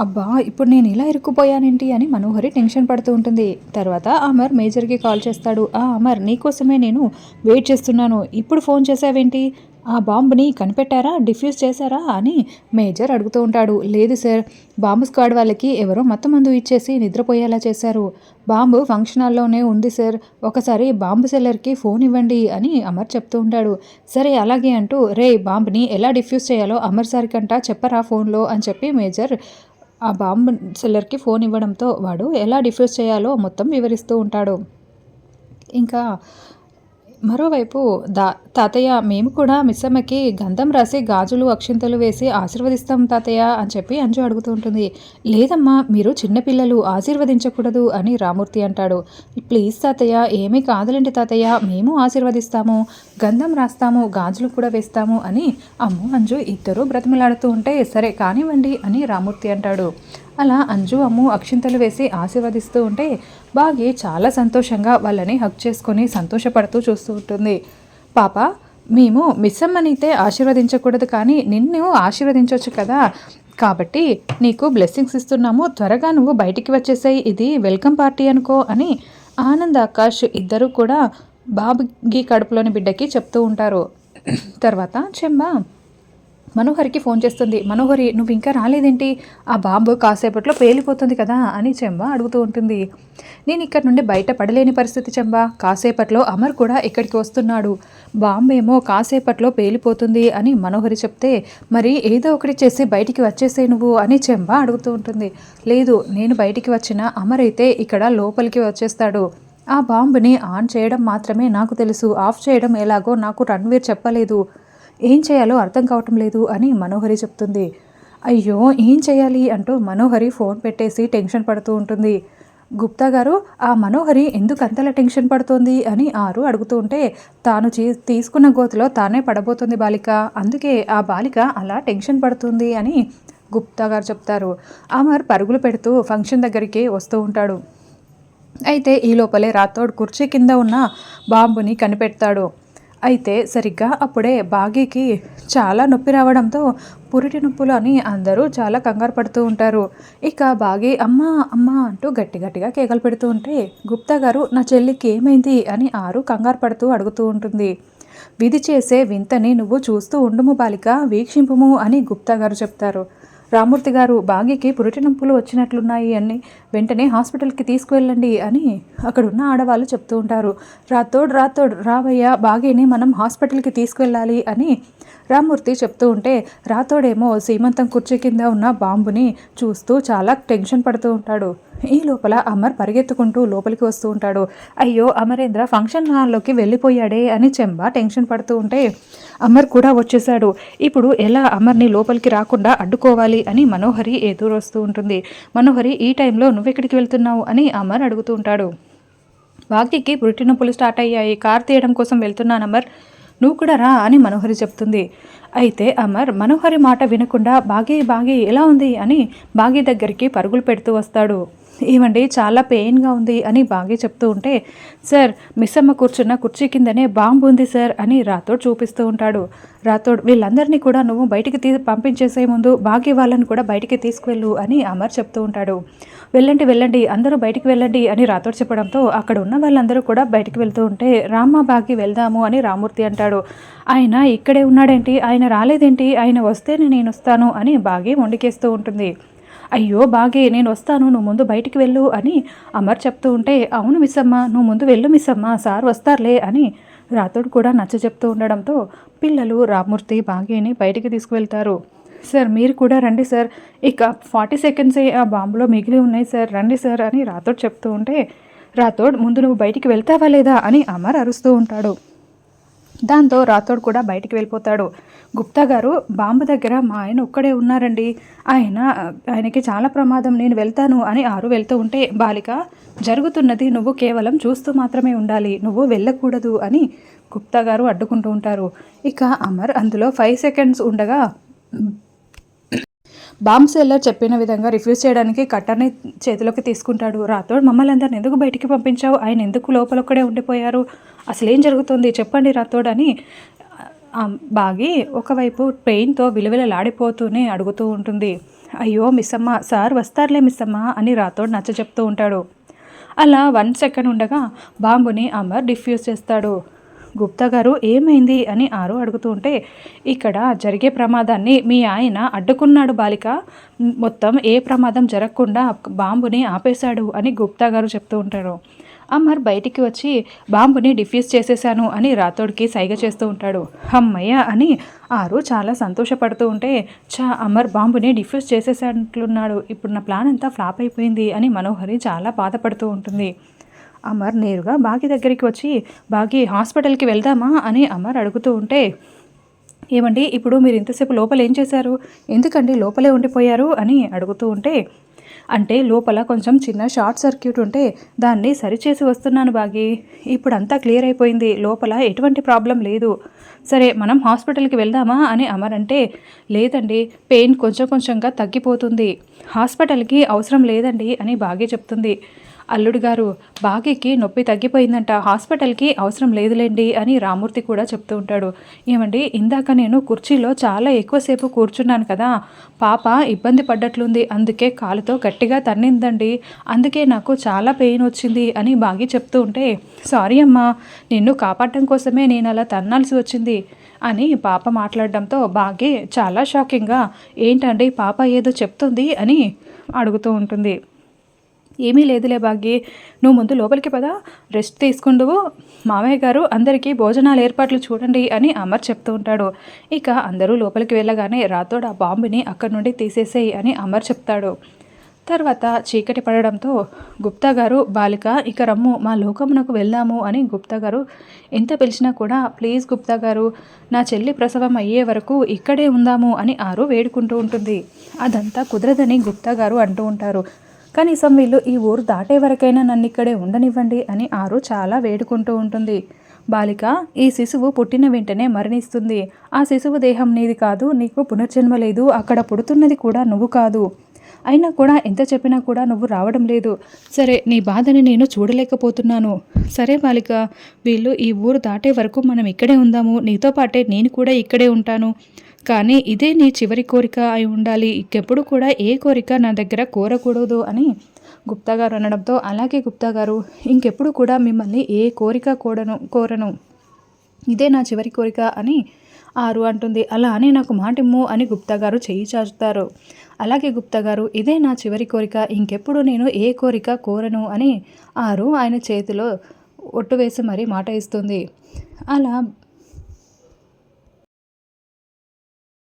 అబ్బా ఇప్పుడు నేను ఇలా ఇరుక్కుపోయానేంటి అని మనోహరి టెన్షన్ పడుతూ ఉంటుంది. తర్వాత అమర్ మేజర్కి కాల్ చేస్తాడు. ఆ అమర్ నీకోసమే నేను వెయిట్ చేస్తున్నాను. ఇప్పుడు ఫోన్ చేసావేంటి? ఆ బాంబుని కనిపెట్టారా? డిఫ్యూజ్ చేశారా? అని మేజర్ అడుగుతూ ఉంటాడు. లేదు సార్ బాంబు స్క్వాడ్ వాళ్ళకి ఎవరో మత్తు మందు ఇచ్చేసి నిద్రపోయేలా చేశారు. బాంబు ఫంక్షన్ హాల్లోనే ఉంది సార్. ఒకసారి బాంబు సెల్లర్కి ఫోన్ ఇవ్వండి అని అమర్ చెప్తూ ఉంటాడు. సరే అలాగే అంటూ రే బాంబుని ఎలా డిఫ్యూజ్ చేయాలో అమర్ సార్ కంటా చెప్పరా ఫోన్లో అని చెప్పి మేజర్ ఆ బాంబు సెల్లర్కి ఫోన్ ఇవ్వడంతో వాడు ఎలా డిఫ్యూజ్ చేయాలో మొత్తం వివరిస్తూ ఉంటాడు. ఇంకా మరోవైపు దా తాతయ్య మేము కూడా మిస్సమ్మకి గంధం రాసి గాజులు అక్షింతలు వేసి ఆశీర్వదిస్తాం తాతయ్య అని చెప్పి అంజు అడుగుతూ ఉంటుంది. లేదమ్మా మీరు చిన్నపిల్లలు ఆశీర్వదించకూడదు అని రామూర్తి అంటాడు. ప్లీజ్ తాతయ్య ఏమీ కాదులేండి తాతయ్య మేము ఆశీర్వదిస్తాము గంధం రాస్తాము గాజులు కూడా వేస్తాము అని అమ్ము అంజు ఇద్దరు బ్రతిమలాడుతూ ఉంటే సరే కానివ్వండి అని రామూర్తి అంటాడు. అలా అంజు అమ్ము అక్షింతలు వేసి ఆశీర్వదిస్తూ ఉంటే బాగి చాలా సంతోషంగా వాళ్ళని హక్ చేసుకొని సంతోషపడుతూ చూస్తూ ఉంటుంది. పాప మేము మిస్సమ్మనైతే ఆశీర్వదించకూడదు కానీ నిన్ను ఆశీర్వదించవచ్చు కదా. కాబట్టి నీకు బ్లెస్సింగ్స్ ఇస్తున్నాము. త్వరగా నువ్వు బయటికి వచ్చేసాయి. ఇది వెల్కమ్ పార్టీ అనుకో అని ఆనంద్ ఆకాష్ ఇద్దరు కూడా బాబుకి కడుపులోని బిడ్డకి చెప్తూ ఉంటారు. తర్వాత చెంబా మనోహరికి ఫోన్ చేస్తుంది మనోహరి నువ్వు ఇంకా రాలేదేంటి? ఆ బాంబు కాసేపట్లో పేలిపోతుంది కదా అని చెంబ అడుగుతూ ఉంటుంది. నేను ఇక్కడ నుండి బయట పడలేని పరిస్థితి చెంబ. కాసేపట్లో అమర్ కూడా ఇక్కడికి వస్తున్నాడు. బాంబు ఏమో కాసేపట్లో పేలిపోతుంది అని మనోహరి చెప్తే మరి ఏదో ఒకటి చేసి బయటికి వచ్చేసే నువ్వు అని చెంబ అడుగుతూ ఉంటుంది. లేదు నేను బయటికి వచ్చిన అమర్ అయితే ఇక్కడ లోపలికి వచ్చేస్తాడు. ఆ బాంబుని ఆన్ చేయడం మాత్రమే నాకు తెలుసు. ఆఫ్ చేయడం ఎలాగో నాకు రణ్వీర్ చెప్పలేదు. ఏం చేయాలో అర్థం కావటం లేదు అని మనోహరి చెప్తుంది. అయ్యో ఏం చేయాలి అంటూ మనోహరి ఫోన్ పెట్టేసి టెన్షన్ పడుతూ ఉంటుంది. గుప్తా గారు ఆ మనోహరి ఎందుకు అంతలా టెన్షన్ పడుతోంది అని ఆరు అడుగుతూ ఉంటే తాను చీ తీసుకున్న గోతిలో తానే పడబోతుంది బాలిక. అందుకే ఆ బాలిక అలా టెన్షన్ పడుతుంది అని గుప్తా గారు చెప్తారు. అమర్ పరుగులు పెడుతూ ఫంక్షన్ దగ్గరికి వస్తూ ఉంటాడు. అయితే ఈ లోపలే రాథోడ్ కుర్చీ కింద ఉన్న బాంబుని కనిపెడతాడు. అయితే సరిగ్గా అప్పుడే బాగీకి చాలా నొప్పి రావడంతో పురిటి నొప్పులు అని అందరూ చాలా కంగారు పడుతూ ఉంటారు. ఇక బాగి అమ్మ అమ్మ అంటూ గట్టి గట్టిగా కేకలు పెడుతూ ఉంటే గుప్తా గారు నా చెల్లికి ఏమైంది? అని ఆరు కంగారు పడుతూ అడుగుతూ ఉంటుంది. విధి చేసే వింతని నువ్వు చూస్తూ ఉండుము బాలిక వీక్షింపుము అని గుప్తా గారు చెప్తారు. రామూర్తి గారు బాగికి పురిటి నొప్పులు వచ్చినట్లున్నాయి అని వెంటనే హాస్పిటల్కి తీసుకువెళ్ళండి అని అక్కడున్న ఆడవాళ్ళు చెప్తూ ఉంటారు. రాతోడు రాతోడు రావయ్య బాగిని మనం హాస్పిటల్కి తీసుకువెళ్ళాలి అని రామూర్తి చెప్తూ ఉంటే రాతోడేమో సీమంతం కుర్చీ కింద ఉన్న బాంబుని చూస్తూ చాలా టెన్షన్ పడుతూ ఉంటాడు. ఈ లోపల అమర్ పరిగెత్తుకుంటూ లోపలికి వస్తూ ఉంటాడు. అయ్యో అమరేంద్ర ఫంక్షన్ హాల్లోకి వెళ్ళిపోయాడే అని చెంబ టెన్షన్ పడుతూ ఉంటే అమర్ కూడా వచ్చేసాడు ఇప్పుడు ఎలా అమర్ని లోపలికి రాకుండా అడ్డుకోవాలి అని మనోహరి ఎదురొస్తూ ఉంటుంది. మనోహరి ఈ టైంలో నువ్వెక్కడికి వెళ్తున్నావు అని అమర్ అడుగుతూ ఉంటాడు. వాకికి పుట్టినొప్పులు స్టార్ట్ అయ్యాయి. కార్ తీయడం కోసం వెళ్తున్నాను అమర్. నువ్వు కూడా రా అని మనోహరి చెప్తుంది. అయితే అమర్ మనోహరి మాట వినకుండా బాగి బాగి ఎలా ఉంది అని బాగి దగ్గరికి పరుగులు పెడుతూ వస్తాడు. ఏమండి చాలా పెయిన్గా ఉంది అని బాగి చెప్తూ ఉంటే సార్ మిస్ అమ్మ కూర్చున్న కుర్చీ కిందనే బాంబు ఉంది సార్ అని రాతోడ్ చూపిస్తూ ఉంటాడు. రాథోడ్ వీళ్ళందరినీ కూడా నువ్వు బయటికి తీ పంపించేసే ముందు బాగి వాళ్ళని కూడా బయటికి తీసుకువెళ్ళు అని అమర్ చెప్తూ ఉంటాడు. వెళ్ళండి వెళ్ళండి అందరూ బయటికి వెళ్ళండి అని రాతోడ్ చెప్పడంతో అక్కడ ఉన్న వాళ్ళందరూ కూడా బయటికి వెళ్తూ ఉంటే రామ్మ బాగి వెళ్దాము అని రామూర్తి అంటాడు. ఆయన ఇక్కడే ఉన్నాడేంటి? ఆయన రాలేదేంటి? ఆయన వస్తేనే నేను వస్తాను అని బాగి వండికేస్తూ ఉంటుంది. అయ్యో బాగే నేను వస్తాను నువ్వు ముందు బయటికి వెళ్ళు అని అమర్ చెప్తూ ఉంటే అవును మిస్సమ్మ నువ్వు ముందు వెళ్ళు మిస్సమ్మ సార్ వస్తారులే అని రాతోడు కూడా నచ్చ చెప్తూ ఉండడంతో పిల్లలు రామూర్తి బాగేని బయటికి తీసుకువెళ్తారు. సార్ మీరు కూడా రండి సార్. ఇక ఫార్టీ సెకండ్సే ఆ బాంబులో మిగిలి ఉన్నాయి సార్. రండి సార్ అని రాతోడు చెప్తూ ఉంటే రాతోడ్ ముందు నువ్వు బయటికి వెళ్తావా లేదా అని అమర్ అరుస్తూ ఉంటాడు. దాంతో రాథోడ్ కూడా బయటికి వెళ్ళిపోతాడు. గుప్తా గారు బాంబు దగ్గర మా ఆయన ఒక్కడే ఉన్నారండి. ఆయన ఆయనకి చాలా ప్రమాదం నేను వెళ్తాను అని ఆరు వెళ్తూ ఉంటే బాలిక జరుగుతున్నది నువ్వు కేవలం చూస్తూ మాత్రమే ఉండాలి. నువ్వు వెళ్ళకూడదు అని గుప్తా గారు అడ్డుకుంటూ ఉంటారు. ఇక అమర్ అందులో ఫైవ్ సెకండ్స్ ఉండగా బాంబ్ సెల్లర్ చెప్పిన విధంగా రిఫ్యూజ్ చేయడానికి కట్టర్ని చేతిలోకి తీసుకుంటాడు. రాథోడ్ మమ్మల్ని అందరిని ఎందుకు బయటికి పంపించావు? ఆయన ఎందుకు లోపలొక్కడే ఉండిపోయారు? అసలు ఏం జరుగుతుంది? చెప్పండి రాథోడ్ అని బాగి ఒకవైపు పెయిన్తో విలువలలాడిపోతూనే అడుగుతూ ఉంటుంది. అయ్యో మిస్సమ్మ సార్ వస్తారులే మిస్సమ్మ అని రాథోడ్ నచ్చ చెప్తూ ఉంటాడు. అలా వన్ సెకండ్ ఉండగా బాంబుని అమర్ డిఫ్యూజ్ చేస్తాడు. గుప్తా గారు ఏమైంది? అని ఆరు అడుగుతూ ఉంటే ఇక్కడ జరిగే ప్రమాదాన్ని మీ ఆయన అడ్డుకున్నాడు బాలిక. మొత్తం ఏ ప్రమాదం జరగకుండా బాంబుని ఆపేశాడు అని గుప్తా గారు చెప్తూ ఉంటారు. అమర్ బయటికి వచ్చి బాంబుని డిఫ్యూజ్ చేసేశాను అని రాథోడ్కి సైగ చేస్తూ ఉంటాడు. అమ్మయ్య అని ఆరు చాలా సంతోషపడుతూ ఉంటే చా అమర్ బాంబుని డిఫ్యూజ్ చేసేసినట్లున్నాడు ఇప్పుడు నా ప్లాన్ అంతా ఫ్లాప్ అయిపోయింది అని మనోహరి చాలా బాధపడుతూ ఉంటుంది. అమర్ నేరుగా బాగి దగ్గరికి వచ్చి బాగి హాస్పిటల్కి వెళ్దామా? అని అమర్ అడుగుతూ ఉంటే ఏమండి ఇప్పుడు మీరు ఇంతసేపు లోపల ఏం చేశారు? ఎందుకండి లోపలే ఉండిపోయారు? అని అడుగుతూ ఉంటే అంటే లోపల కొంచెం చిన్న షార్ట్ సర్క్యూట్ ఉంటే దాన్ని సరిచేసి వస్తున్నాను బాగి. ఇప్పుడు అంతా క్లియర్ అయిపోయింది. లోపల ఎటువంటి ప్రాబ్లం లేదు. సరే మనం హాస్పిటల్కి వెళ్దామా? అని అమర్ అంటే లేదండి పెయిన్ కొంచెం కొంచెంగా తగ్గిపోతుంది. హాస్పిటల్కి అవసరం లేదండి అని బాగి చెప్తుంది. అల్లుడు గారు బాగికి నొప్పి తగ్గిపోయిందంట హాస్పిటల్కి అవసరం లేదులేండి అని రామూర్తి కూడా చెప్తూ ఉంటాడు. ఏమండి ఇందాక నేను కుర్చీలో చాలా ఎక్కువసేపు కూర్చున్నాను కదా పాప ఇబ్బంది పడ్డట్లుంది అందుకే కాలుతో గట్టిగా తన్నిందండి అందుకే నాకు చాలా పెయిన్ వచ్చింది అని బాగి చెప్తూ ఉంటే సారీ అమ్మా నిన్ను కాపాడటం కోసమే నేను అలా తన్నాల్సి వచ్చింది అని పాప మాట్లాడడంతో బాగి చాలా షాకింగ్గా ఏంటండి పాప ఏదో చెప్తుంది అని అడుగుతూ ఉంటుంది. ఏమీ లేదులే భాగ్య. నువ్వు ముందు లోపలికి పదా రెస్ట్ తీసుకుండువు మామయ్య గారు అందరికీ భోజనాలు ఏర్పాట్లు చూడండి అని అమర్ చెప్తూ ఉంటాడు. ఇక అందరూ లోపలికి వెళ్ళగానే రాతోడు ఆ బాంబుని అక్కడి నుండి తీసేసేయి అని అమర్ చెప్తాడు. తర్వాత చీకటి పడడంతో గుప్తా గారు బాలిక ఇక రమ్ము మా లోకమునకు వెళ్దాము అని గుప్తా గారు ఎంత పిలిచినా కూడా ప్లీజ్ గుప్తా గారు నా చెల్లి ప్రసవం అయ్యే వరకు ఇక్కడే ఉందాము అని ఆరు వేడుకుంటూ ఉంటుంది. అదంతా కుదరదని గుప్తా గారు అంటూ ఉంటారు. కనీసం వీళ్ళు ఈ ఊరు దాటే వరకైనా నన్ను ఇక్కడే ఉండనివ్వండి అని ఆరు చాలా వేడుకుంటూ ఉంటుంది. బాలిక ఈ శిశువు పుట్టిన వెంటనే మరణిస్తుంది. ఆ శిశువు దేహం నీది కాదు నీకు పునర్జన్మ లేదు అక్కడ పుడుతున్నది కూడా నువ్వు కాదు. అయినా కూడా ఎంత చెప్పినా కూడా నువ్వు రావడం లేదు. సరే నీ బాధని నేను చూడలేకపోతున్నాను. సరే బాలిక వీళ్ళు ఈ ఊరు దాటే వరకు మనం ఇక్కడే ఉందాము. నీతో పాటే నేను కూడా ఇక్కడే ఉంటాను. కానీ ఇదే నీ చివరి కోరిక అయి ఉండాలి. ఇంకెప్పుడు కూడా ఏ కోరిక నా దగ్గర కోరకూడదు అని గుప్తా గారు అనడంతో అలాగే గుప్తా గారు ఇంకెప్పుడు కూడా మిమ్మల్ని ఏ కోరిక కోడను కోరను. ఇదే నా చివరి కోరిక అని ఆరు అంటుంది. అలా అని నాకు మాటిమ్ము అని గుప్తా గారు చెయ్యి చాచుతారు. అలాగే గుప్తా గారు ఇదే నా చివరి కోరిక ఇంకెప్పుడు నేను ఏ కోరిక కోరను అని ఆరు ఆయన చేతిలో ఒట్టు వేసి మరీ మాట ఇస్తుంది. అలా